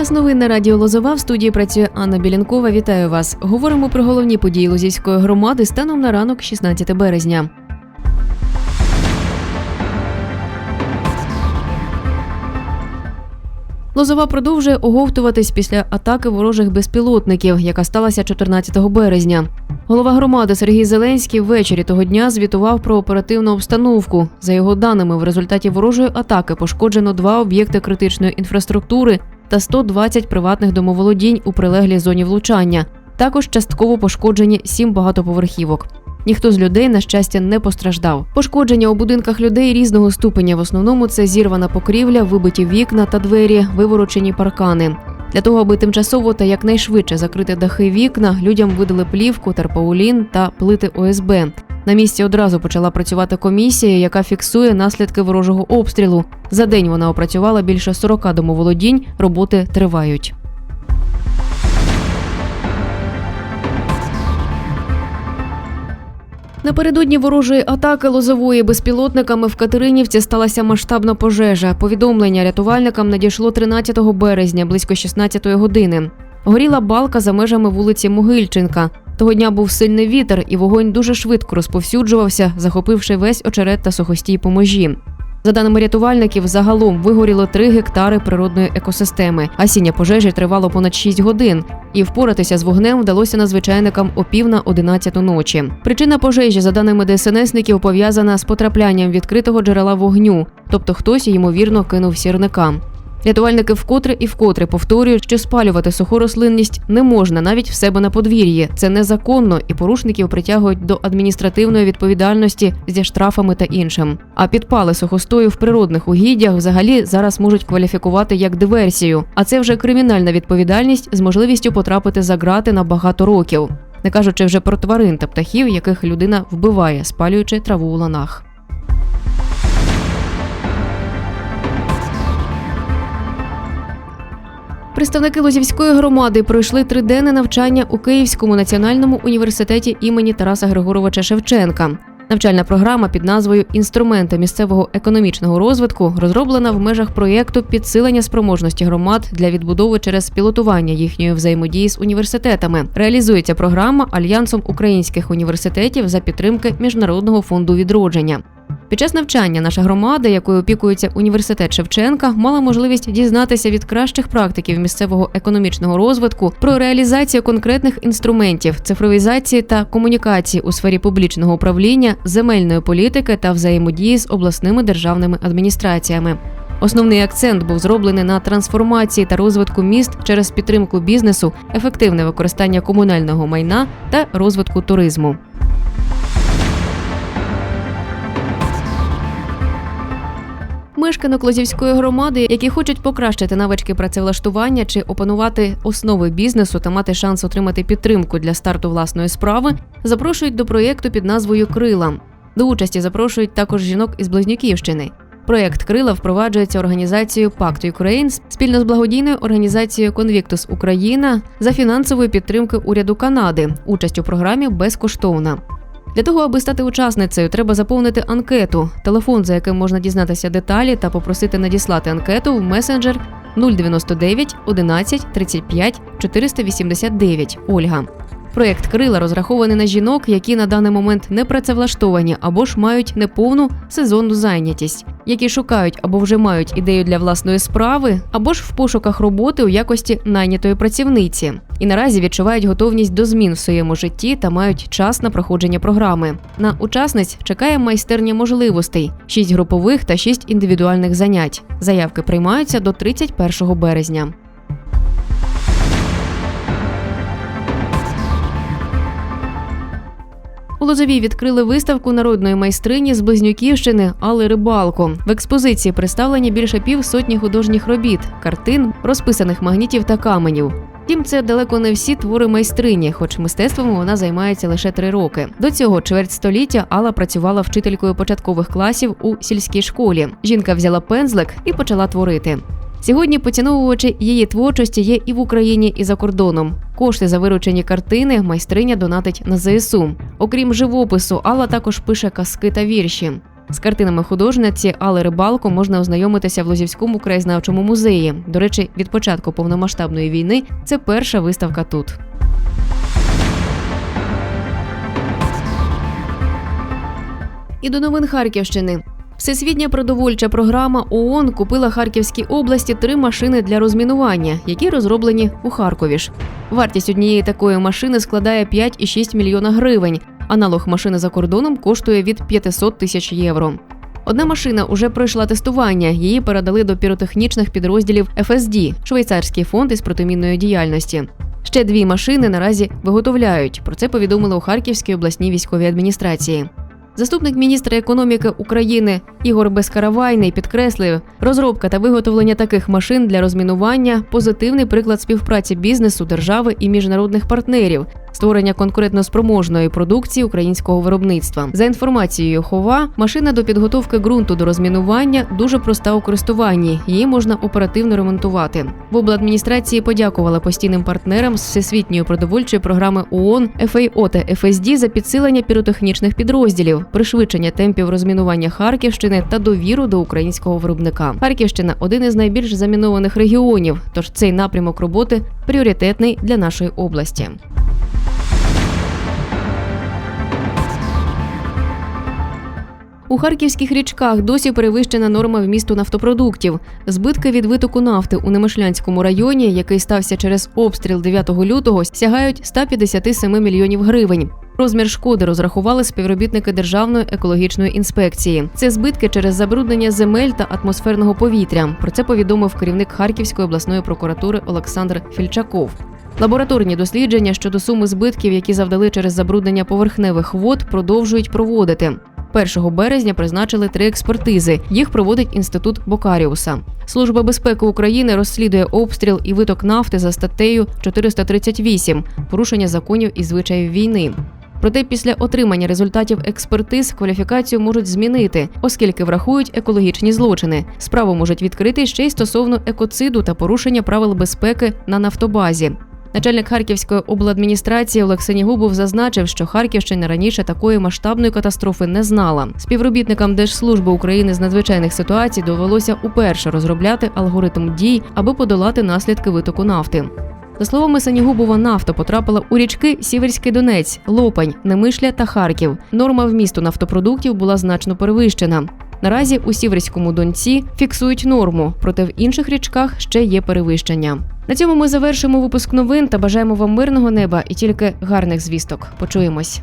Час новин на радіо Лозова в студії працює Анна Білянкова. Вітаю вас. Говоримо про головні події Лозівської громади станом на ранок 16 березня. Лозова продовжує оговтуватись після атаки ворожих безпілотників, яка сталася 14 березня. Голова громади Сергій Зеленський ввечері того дня звітував про оперативну обстановку. За його даними, в результаті ворожої атаки пошкоджено два об'єкти критичної інфраструктури та 120 приватних домоволодінь у прилеглій зоні влучання. Також частково пошкоджені сім багатоповерхівок. Ніхто з людей, на щастя, не постраждав. Пошкодження у будинках людей різного ступеня. В основному це зірвана покрівля, вибиті вікна та двері, виворочені паркани. Для того, аби тимчасово та якнайшвидше закрити дахи вікна, людям видали плівку, терпаулін та плити ОСБ. На місці одразу почала працювати комісія, яка фіксує наслідки ворожого обстрілу. За день вона опрацювала більше 40 домоволодінь. Роботи тривають. Напередодні ворожої атаки лозової безпілотниками в Катеринівці сталася масштабна пожежа. Повідомлення рятувальникам надійшло 13 березня близько 16 години. Горіла балка за межами вулиці Могильченка. Того дня був сильний вітер, і вогонь дуже швидко розповсюджувався, захопивши весь очерет та сухостій по межі. За даними рятувальників, загалом вигоріло 3 гектари природної екосистеми. Асіння пожежі тривало понад 6 годин, і впоратися з вогнем вдалося надзвичайникам о пів на 11 ночі. Причина пожежі, за даними ДСНСників, пов'язана з потраплянням відкритого джерела вогню, тобто хтось ймовірно кинув сірника. Рятувальники вкотре і вкотре повторюють, що спалювати суху рослинність не можна навіть в себе на подвір'ї. Це незаконно, і порушників притягують до адміністративної відповідальності зі штрафами та іншим. А підпали сухостою в природних угіддях взагалі зараз можуть кваліфікувати як диверсію. А це вже кримінальна відповідальність з можливістю потрапити за грати на багато років. Не кажучи вже про тварин та птахів, яких людина вбиває, спалюючи траву у ланах. Представники Лозівської громади пройшли триденне навчання у Київському національному університеті імені Тараса Григоровича Шевченка. Навчальна програма під назвою Інструменти місцевого економічного розвитку розроблена в межах проєкту підсилення спроможності громад для відбудови через пілотування їхньої взаємодії з університетами. Реалізується програма Альянсом українських університетів за підтримки Міжнародного фонду відродження. Під час навчання наша громада, якою опікується університет Шевченка, мала можливість дізнатися від кращих практиків місцевого економічного розвитку про реалізацію конкретних інструментів цифровізації та комунікації у сфері публічного управління, земельної політики та взаємодії з обласними державними адміністраціями. Основний акцент був зроблений на трансформації та розвитку міст через підтримку бізнесу, ефективне використання комунального майна та розвитку туризму. Мешканок Лозівської громади, які хочуть покращити навички працевлаштування чи опанувати основи бізнесу та мати шанс отримати підтримку для старту власної справи, запрошують до проєкту під назвою Крила. До участі запрошують також жінок із Близнюківщини. Проєкт Крила впроваджується організацією Пакт Ukraine спільно з благодійною організацією Конвіктус Україна за фінансової підтримки уряду Канади. Участь у програмі безкоштовна. Для того, аби стати учасницею, треба заповнити анкету. Телефон, за яким можна дізнатися деталі та попросити надіслати анкету в месенджер 099 11 35 489 Ольга. Проєкт Крила розрахований на жінок, які на даний момент не працевлаштовані або ж мають неповну сезонну зайнятість, які шукають або вже мають ідею для власної справи, або ж в пошуках роботи у якості найнятої працівниці, і наразі відчувають готовність до змін в своєму житті та мають час на проходження програми. На учасниць чекає майстерня можливостей: 6 групових та 6 індивідуальних занять. Заявки приймаються до 31 березня. У Лозовій відкрили виставку народної майстрині з Близнюківщини Алли Рибалко. В експозиції представлені більше пів сотні художніх робіт, картин, розписаних магнітів та каменів. Втім, це далеко не всі твори майстрині, хоч мистецтвом вона займається лише три роки. До цього чверть століття Алла працювала вчителькою початкових класів у сільській школі. Жінка взяла пензлик і почала творити. Сьогодні поціновувачі її творчості є і в Україні, і за кордоном. Кошти за виручені картини майстриня донатить на ЗСУ. Окрім живопису, Алла також пише казки та вірші. З картинами художниці Алли Рибалко можна ознайомитися в Лозівському краєзнавчому музеї. До речі, від початку повномасштабної війни це перша виставка тут. І до новин Харківщини. Всесвітня продовольча програма ООН купила Харківській області три машини для розмінування, які розроблені у Харкові ж. Вартість однієї такої машини складає 5,6 мільйона гривень. Аналог машини за кордоном коштує від 500 тисяч євро. Одна машина уже пройшла тестування. Її передали до піротехнічних підрозділів ФСД – швейцарський фонд із протимінної діяльності. Ще дві машини наразі виготовляють. Про це повідомили у Харківській обласній військовій адміністрації. Заступник міністра економіки України Ігор Безкаравайний підкреслив, розробка та виготовлення таких машин для розмінування позитивний приклад співпраці бізнесу, держави і міжнародних партнерів, створення конкурентноспроможної продукції українського виробництва. За інформацією Хова, машина до підготовки ґрунту до розмінування дуже проста у користуванні. Її можна оперативно ремонтувати. В обладміністрації подякували постійним партнерам з всесвітньої продовольчої програми ООН FAO та ФСД за підсилення піротехнічних підрозділів, пришвидшення темпів розмінування Харківщини та довіру до українського виробника. Харківщина один із найбільш замінованих регіонів, тож цей напрямок роботи пріоритетний для нашої області. У харківських річках досі перевищена норма вмісту нафтопродуктів. Збитки від витоку нафти у Немишлянському районі, який стався через обстріл 9 лютого, сягають 157 мільйонів гривень. Розмір шкоди розрахували співробітники Державної екологічної інспекції. Це збитки через забруднення земель та атмосферного повітря. Про це повідомив керівник Харківської обласної прокуратури Олександр Фільчаков. Лабораторні дослідження щодо суми збитків, які завдали через забруднення поверхневих вод, продовжують проводити. 1 березня призначили три експертизи. Їх проводить інститут Бокаріуса. Служба безпеки України розслідує обстріл і виток нафти за статтею 438 порушення законів і звичаїв війни. Проте після отримання результатів експертиз кваліфікацію можуть змінити, оскільки врахують екологічні злочини. Справу можуть відкрити ще й стосовно екоциду та порушення правил безпеки на нафтобазі. Начальник Харківської обладміністрації Олег Сенігубов зазначив, що Харківщина раніше такої масштабної катастрофи не знала. Співробітникам Держслужби України з надзвичайних ситуацій довелося уперше розробляти алгоритм дій, аби подолати наслідки витоку нафти. За словами Сенігубова, нафта потрапила у річки Сіверський Донець, Лопань, Немишля та Харків. Норма вмісту нафтопродуктів була значно перевищена. Наразі у Сіверському донці фіксують норму, проте в інших річках ще є перевищення. На цьому ми завершимо випуск новин та бажаємо вам мирного неба і тільки гарних звісток. Почуємось.